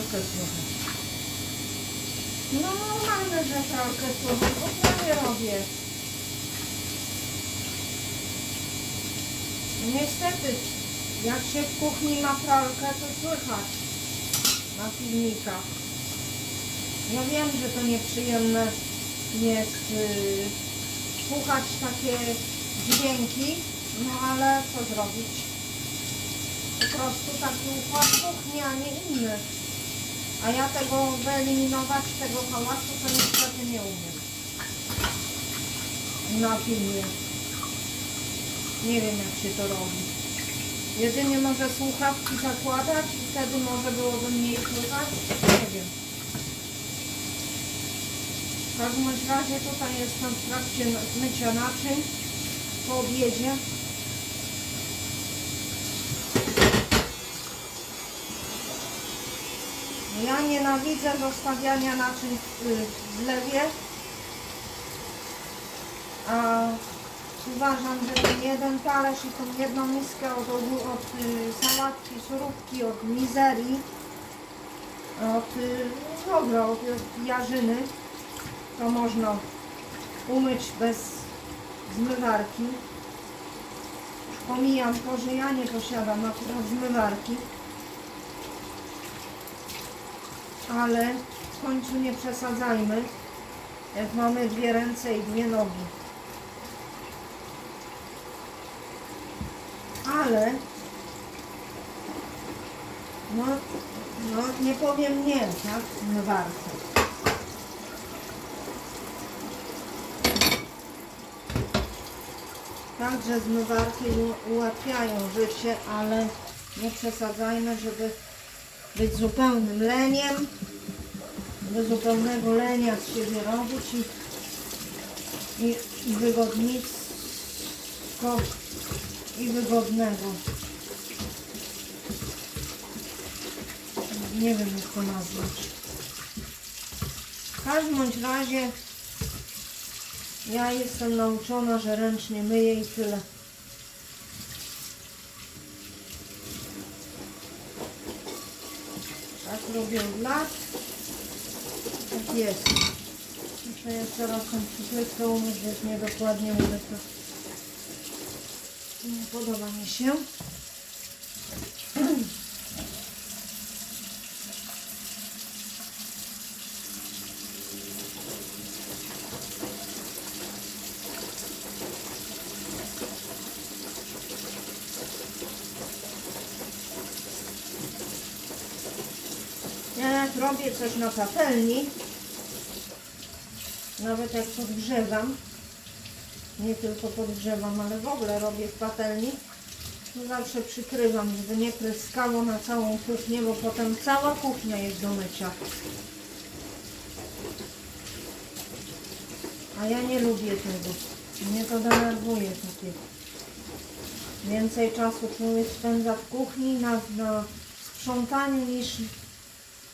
pralkę słychać. No normalne, że pralkę słychać, bo prawie robię. Niestety, jak się w kuchni ma pralkę, to słychać na filmikach. Ja wiem, że to nieprzyjemne jest yy, słuchać takie dźwięki, no ale co zrobić? Po prostu taki układ kuchni, a nie inny. A ja tego wyeliminować, tego hałasu, to niestety nie umiem. Na filmie. Nie wiem jak się to robi. Jedynie może słuchawki zakładać i wtedy może byłoby mniej słychać. Nie wiem. W każdym razie tutaj jestem w trakcie mycia naczyń po obiedzie. Ja nienawidzę zostawiania naczyń w, zlewie. A uważam, że ten jeden talerz i tą jedną miskę od, od y, sałatki, surówki, od mizerii, od y, w ogóle od, od jarzyny, to można umyć bez zmywarki. Pomijam to, że ja nie posiadam akurat zmywarki. Ale w końcu nie przesadzajmy, jak mamy dwie ręce i dwie nogi. Ale no, no nie powiem nie, tak? Zmywarce. Także zmywarki ułatwiają życie, ale nie przesadzajmy, żeby być zupełnym leniem, do zupełnego lenia z siebie robić i, i, wygodnictwo i wygodnego. Nie wiem jak to nazwać. W każdym bądź razie ja jestem nauczona, że ręcznie myję i tyle. Robię od lat. Tak jest. Muszę jeszcze raz tą przykrywkę umyć, jest niedokładnie umyta. Nie podoba mi się. Jak robię coś na patelni, nawet jak podgrzewam, nie tylko podgrzewam, ale w ogóle robię w patelni, to zawsze przykrywam, żeby nie pryskało na całą kuchnię, bo potem cała kuchnia jest do mycia. A ja nie lubię tego. Mnie to denerwuje takie. Więcej czasu człowiek spędza w kuchni na, na sprzątaniu niż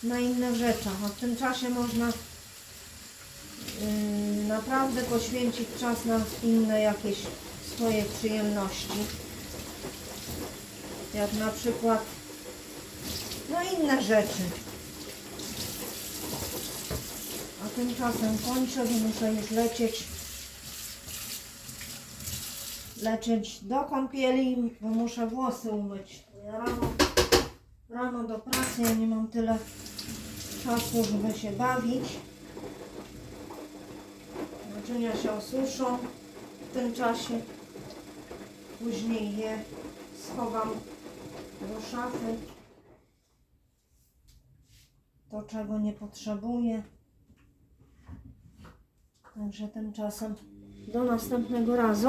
na inne rzeczy, a w tym czasie można yy, naprawdę poświęcić czas na inne jakieś swoje przyjemności. Jak na przykład no inne rzeczy. A tymczasem kończę, bo muszę już lecieć lecieć do kąpieli, bo muszę włosy umyć. Ja Rano, rano do pracy, ja nie mam tyle czasu, żeby się bawić. Naczynia się osuszą w tym czasie. Później je schowam do szafy. To, czego nie potrzebuję. Także tymczasem do następnego razu.